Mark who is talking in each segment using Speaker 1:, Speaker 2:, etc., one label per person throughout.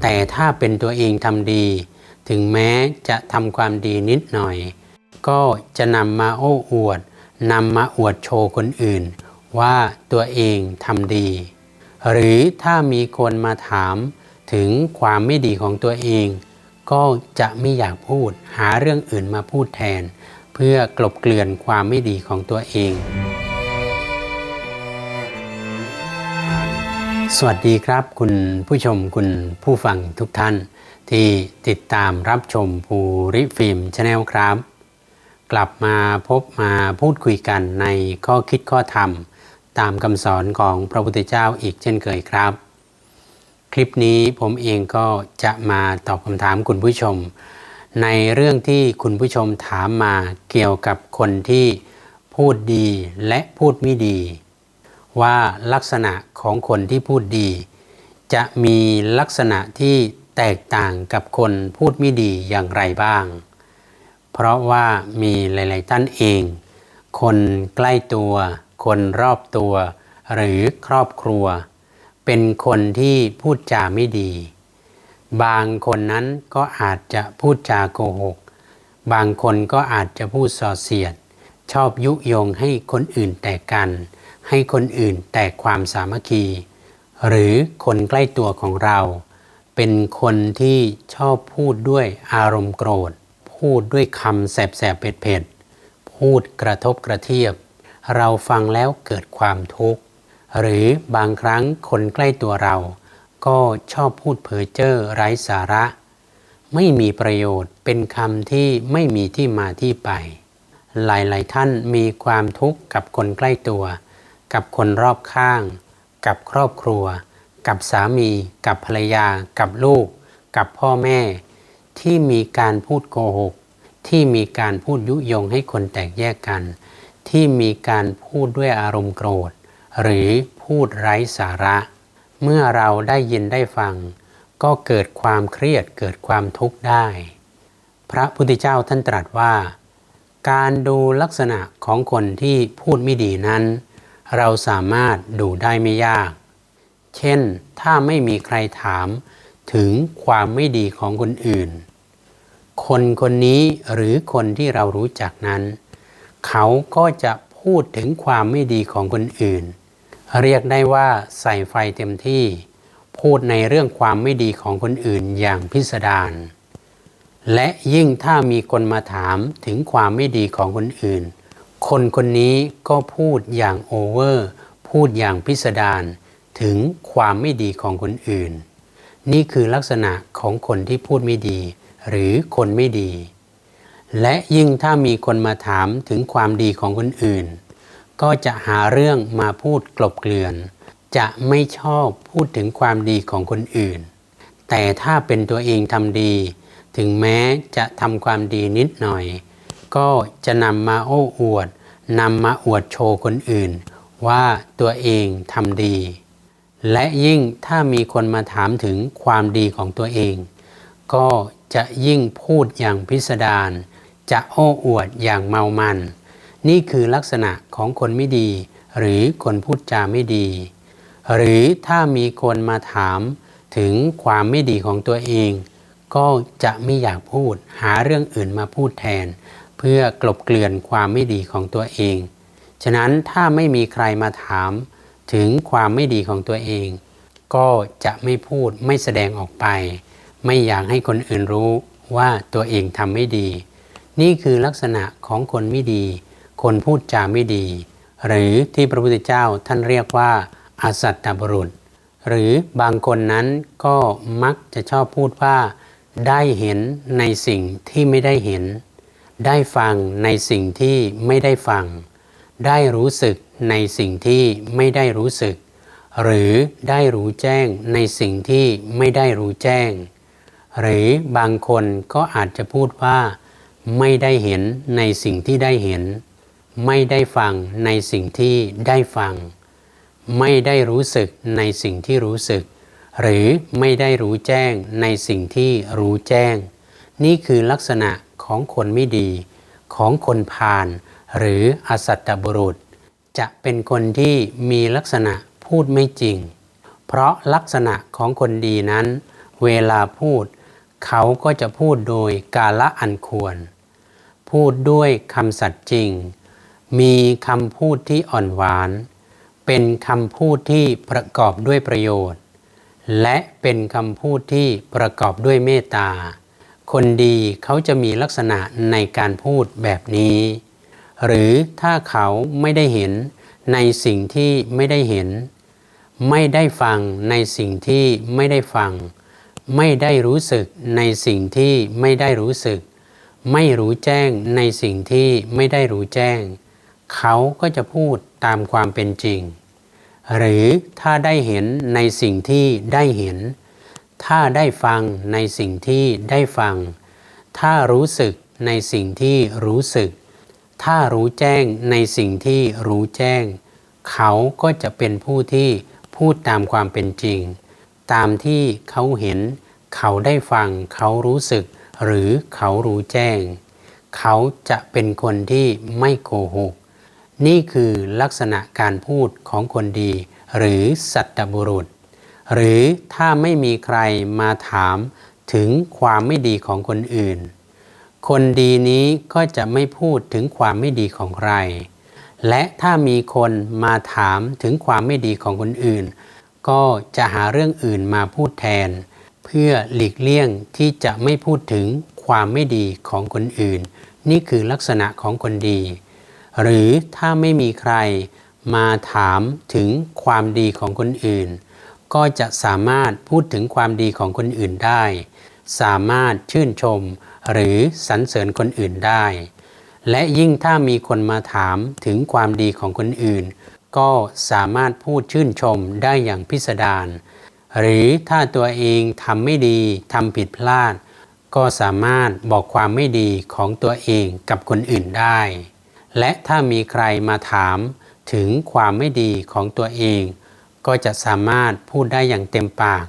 Speaker 1: แต่ถ้าเป็นตัวเองทำดี ถึงแม้จะทำความดีนิดหน่อย ก็จะนำมาโอ้อวดนำมาอวดโชว์คนอื่น ว่าตัวเองทำดี หรือถ้ามีคนมาถามถึงความไม่ดีของตัวเอง ก็จะไม่อยากพูดหาเรื่องอื่นมาพูดแทน เพื่อกลบเกลื่อนความไม่ดีของตัวเอง สวัสดีครับ คุณผู้ชมคุณผู้ฟังทุกท่าน ที่ติดตามรับชมภูริฟิล์มชาแนลครับ กลับมาพบมาพูดคุยกันในข้อคิดข้อธรรม ตามคำสอนของพระพุทธเจ้าอีกเช่นเคยครับ คลิปนี้ผมเองก็จะมาตอบคำถามคุณผู้ชม ในเรื่องที่คุณผู้ชมถามมาเกี่ยวกับคนที่พูดดีและพูดไม่ดี ว่าลักษณะของคนที่พูดดี จะมีลักษณะที่แตกต่างกับคนพูดไม่ดีอย่างไรบ้าง เพราะว่ามีหลาย ๆ ท่านเอง คนใกล้ตัว คนรอบตัว หรือครอบครัว เป็นคนที่พูดจาไม่ดี บางคนนั้นก็อาจจะพูดจาโกหก บางคนก็อาจจะพูดส่อเสียด ชอบยุยงให้คนอื่นแตกกัน ให้คนอื่นแตกความสามัคคี หรือคนใกล้ตัวของเรา เป็นคนที่ชอบพูดด้วยอารมณ์โกรธ พูดด้วยคำแสบๆเผ็ดๆพูดกระทบกระเทียบ เราฟังแล้วเกิดความทุกข์ หรือบางครั้งคนใกล้ตัวเรา ก็ชอบพูดเพ้อเจ้อไร้สาระ ไม่มีประโยชน์เป็นคำที่ไม่มีที่มาที่ไป หลายๆท่านมีความทุกข์กับคนใกล้ตัว กับคนรอบข้าง กับครอบครัว กับสามี กับภรรยา กับลูก กับพ่อแม่ ที่มีการพูดโกหก ที่มีการพูดยุยงให้คนแตกแยกกัน ที่มีการพูดด้วยอารมณ์โกรธ หรือพูดไร้สาระ เมื่อเราได้ยินได้ฟัง ก็เกิดความเครียดเกิดความทุกข์ได้ พระพุทธเจ้าท่านตรัสว่า การดูลักษณะของคนที่พูดไม่ดีนั้น เราสามารถดูได้ไม่ยาก เช่น ถ้าไม่มีใครถามถึงความไม่ดีของคนอื่น คนคนนี้หรือคนที่เรารู้จักนั้น เขาก็จะพูดถึงความไม่ดีของคนอื่น เรียกได้ว่าใส่ไฟเต็มที่ พูดในเรื่องความไม่ดีของคนอื่นอย่างพิสดารและยิ่งถ้ามีคนมาถามถึงความไม่ดีของคนอื่น คนคนนี้ก็พูดอย่างโอเวอร์ พูดอย่างพิสดารถึงความไม่ดีของคนอื่น นี่คือลักษณะของคนที่พูดไม่ดี หรือคนไม่ดี และยิ่งถ้ามีคนมาถามถึงความดีของคนอื่น ก็จะหาเรื่องมาพูดกลบเกลื่อน จะไม่ชอบพูดถึงความดีของคนอื่น แต่ถ้าเป็นตัวเองทำดี ถึงแม้จะทำความดีนิดหน่อย ก็จะนำมาโอ้อวด นำมาอวดโชว์คนอื่น ว่าตัวเองทำดี และยิ่งถ้ามีคนมาถามถึงความดีของตัวเอง ก็จะยิ่งพูดอย่างพิสดารจะโอ้อวดอย่างเมามัน นี่คือลักษณะของคนไม่ดี หรือคนพูดจาไม่ดี หรือถ้ามีคนมาถามถึงความไม่ดีของตัวเอง ก็จะไม่อยากพูดหาเรื่องอื่นมาพูดแทน เพื่อกลบเกลื่อนความไม่ดีของตัวเอง ฉะนั้นถ้าไม่มีใครมาถามถึงความไม่ดีของตัวเอง ก็จะไม่พูดไม่แสดงออกไป ไม่อยากให้คนอื่นรู้ว่าตัวเองทำไม่ดี นี่คือลักษณะของคนไม่ดี คนพูดจาไม่ดี หรือที่พระพุทธเจ้าท่านเรียกว่าอาสัตตบรุษ หรือบางคนนั้นก็มักจะชอบพูดว่า ได้เห็นในสิ่งที่ไม่ได้เห็น ได้ฟังในสิ่งที่ไม่ได้ฟัง ได้รู้สึกในสิ่งที่ไม่ได้รู้สึก หรือได้รู้แจ้งในสิ่งที่ไม่ได้รู้แจ้ง หรือบางคนก็อาจจะพูดว่า ไม่ได้เห็นในสิ่งที่ได้เห็น ไม่ได้ฟังในสิ่งที่ได้ฟัง ไม่ได้รู้สึกในสิ่งที่รู้สึก หรือไม่ได้รู้แจ้งในสิ่งที่รู้แจ้ง นี่คือลักษณะ ของคนไม่ดี ของคนพาลหรืออสัตตบุรุษ จะเป็นคนที่มีลักษณะพูดไม่จริง เพราะลักษณะของคนดีนั้น เวลาพูด เขาก็จะพูดโดยกาละอันควร พูดด้วยคำสัตย์จริง มีคำพูดที่อ่อนหวาน เป็นคำพูดที่ประกอบด้วยประโยชน์ และเป็นคำพูดที่ประกอบด้วยเมตตา คนดีเขาจะมีลักษณะในการพูดแบบนี้ หรือถ้าเขาไม่ได้เห็นในสิ่งที่ไม่ได้เห็น ไม่ได้ฟังในสิ่งที่ไม่ได้ฟัง ไม่ได้รู้สึกในสิ่งที่ไม่ได้รู้สึก ไม่รู้แจ้งในสิ่งที่ไม่ได้รู้แจ้ง เขาก็จะพูดตามความเป็นจริง หรือถ้าได้เห็นในสิ่งที่ได้เห็น ถ้าได้ฟังในสิ่งที่ได้ฟัง ถ้ารู้สึกในสิ่งที่รู้สึก ถ้ารู้แจ้งในสิ่งที่รู้แจ้ง เขาก็จะเป็นผู้ที่พูดตามความเป็นจริง ตามที่เขาเห็น เขาได้ฟัง เขารู้สึก หรือเขารู้แจ้ง เขาจะเป็นคนที่ไม่โกหก นี่คือลักษณะการพูดของคนดี หรือสัตบุรุษ หรือถ้าไม่มีใครมาถามถึงความไม่ดีของคนอื่น คนดีนี้ก็จะไม่พูดถึงความไม่ดีของใคร และถ้ามีคนมาถามถึงความไม่ดีของคนอื่น ก็จะหาเรื่องอื่นมาพูดแทน เพื่อหลีกเลี่ยงที่จะไม่พูดถึงความไม่ดีของคนอื่น นี่คือลักษณะของคนดี หรือถ้าไม่มีใครมาถามถึงความดีของคนอื่น ก็จะสามารถพูดถึงความดีของคนอื่นได้ สามารถชื่นชมหรือสรรเสริญคนอื่นได้ และยิ่งถ้ามีคนมาถามถึงความดีของคนอื่น ก็สามารถพูดชื่นชมได้อย่างพิสดารหรือถ้าตัวเองทำไม่ดีทำผิดพลาด ก็สามารถบอกความไม่ดีของตัวเองกับคนอื่นได้ และถ้ามีใครมาถามถึงความไม่ดีของตัวเอง ก็จะสามารถพูดได้อย่างเต็มปาก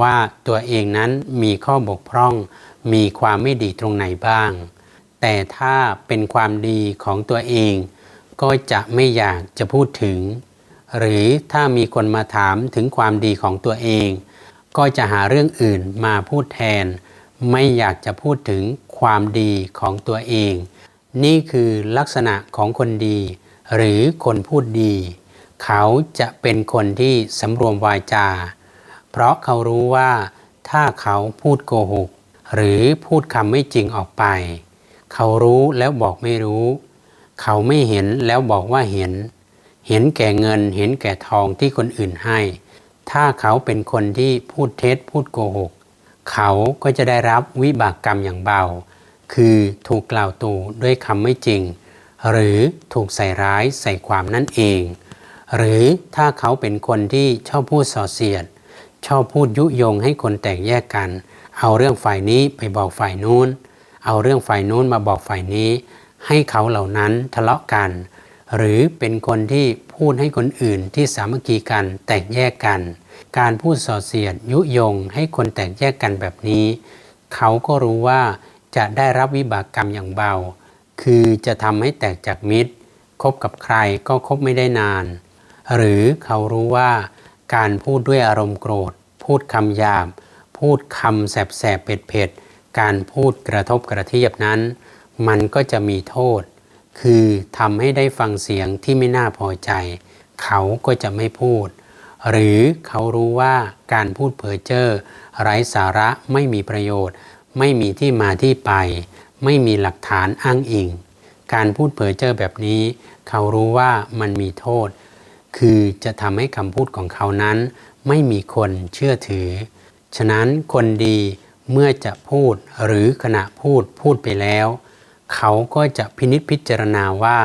Speaker 1: ว่าตัวเองนั้นมีข้อบกพร่อง มีความไม่ดีตรงไหนบ้าง แต่ถ้าเป็นความดีของตัวเอง ก็จะไม่อยากจะพูดถึง หรือถ้ามีคนมาถามถึงความดีของตัวเอง ก็จะหาเรื่องอื่นมาพูดแทน ไม่อยากจะพูดถึงความดีของตัวเอง นี่คือลักษณะของคนดี หรือคนพูดดี เขาจะเป็นคนที่สำรวมวาจา เพราะเขารู้ว่าถ้าเขาพูดโกหก หรือพูดคำไม่จริงออกไป เขารู้แล้วบอกไม่รู้ เขาไม่เห็นแล้วบอกว่าเห็น เห็นแก่เงินเห็นแก่ทองที่คนอื่นให้ ถ้าเขาเป็นคนที่พูดเท็จพูดโกหก เขาก็จะได้รับวิบากกรรมอย่างเบา คือถูกกล่าวตู่ด้วยคำไม่จริง หรือถูกใส่ร้ายใส่ความนั่นเอง หรือถ้าเขาเป็นคนที่ชอบพูดส่อเสียด ชอบพูดยุยงให้คนแตกแยกกัน เอาเรื่องฝ่ายนี้ไปบอกฝ่ายนู้น เอาเรื่องฝ่ายนู้นมาบอกฝ่ายนี้ ให้เขาเหล่านั้นทะเลาะกัน หรือเป็นคนที่พูดให้คนอื่นที่สามัคคีกันแตกแยกกัน การพูดส่อเสียดยุยงให้คนแตกแยกกันแบบนี้ เขาก็รู้ว่าจะได้รับวิบากกรรมอย่างเบา คือจะทำให้แตกจากมิตร คบกับใครก็คบไม่ได้นาน หรือเขารู้ว่าการพูดด้วยอารมณ์โกรธ พูดคำหยาบ พูดคำแสบๆเผ็ดๆการพูดกระทบกระเทียบนั้น มันก็จะมีโทษ คือทำให้ได้ฟังเสียงที่ไม่น่าพอใจ เขาก็จะไม่พูด หรือเขารู้ว่าการพูดเพ้อเจ้อไร้สาระไม่มีประโยชน์ ไม่มีที่มาที่ไป ไม่มีหลักฐานอ้างอิง การพูดเพ้อเจ้อแบบนี้ เขารู้ว่ามันมีโทษ คือจะทำให้คำพูดของเขานั้น ไม่มีคนเชื่อถือ ฉะนั้นคนดีเมื่อจะพูดหรือขณะพูดพูดไปแล้ว เขาก็จะพินิจพิจารณาว่า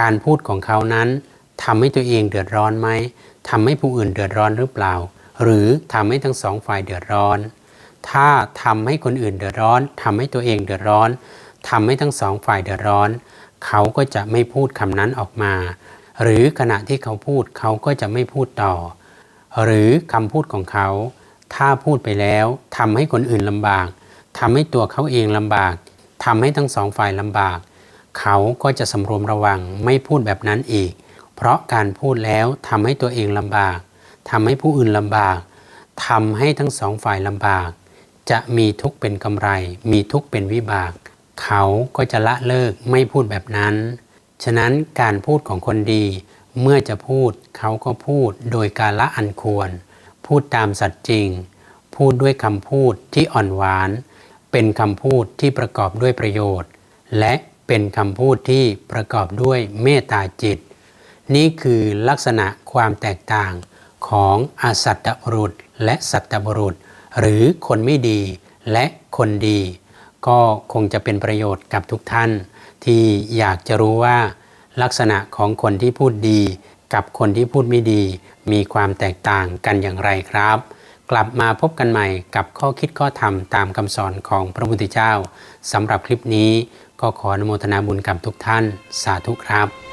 Speaker 1: การพูดของเขานั้นทำให้ตัวเองเดือดร้อนไหมทำให้ผู้อื่นเดือดร้อนหรือเปล่า หรือทำให้ทั้งสองฝ่ายเดือดร้อน ถ้าทำให้คนอื่นเดือดร้อนทำให้ตัวเองเดือดร้อนทำให้ทั้งสองฝ่ายเดือดร้อน เขาก็จะไม่พูดคำนั้นออกมา หรือขณะที่เขาพูดเขาก็จะไม่พูดต่อ หรือคำพูดของเขา ถ้าพูดไปแล้วทำให้คนอื่นลำบากทำให้ตัวเขาเองลำบากทำให้ทั้งสองฝ่ายลำบาก เขาก็จะสำรวมระวังไม่พูดแบบนั้นอีก เพราะการพูดแล้วทำให้ตัวเองลำบากทำให้ผู้อื่นลำบากทำให้ทั้งสองฝ่ายลำบาก จะมีทุกข์เป็นกำไร มีทุกข์เป็นวิบาก เขาก็จะละเลิกไม่พูดแบบนั้น ฉะนั้นการพูดของคนดี เมื่อจะพูดเขาก็พูดโดยการละอันควร พูดตามสัตย์จริง พูดด้วยคำพูดที่อ่อนหวาน เป็นคำพูดที่ประกอบด้วยประโยชน์ และเป็นคำพูดที่ประกอบด้วยเมตตาจิต นี่คือลักษณะความแตกต่างของอสัตตบุรุษและสัตตบุรุษ หรือคนไม่ดีและคนดี ก็คงจะเป็นประโยชน์กับทุกท่าน ที่อยากจะรู้ว่า ลักษณะของคนที่พูดดี กับคนที่พูดไม่ดี มีความแตกต่างกันอย่างไรครับ กลับมาพบกันใหม่กับข้อคิดข้อธรรมตามคำสอนของพระพุทธเจ้าสำหรับคลิปนี้ก็ขออนุโมทนาบุญกับทุกท่าน สาธุครับ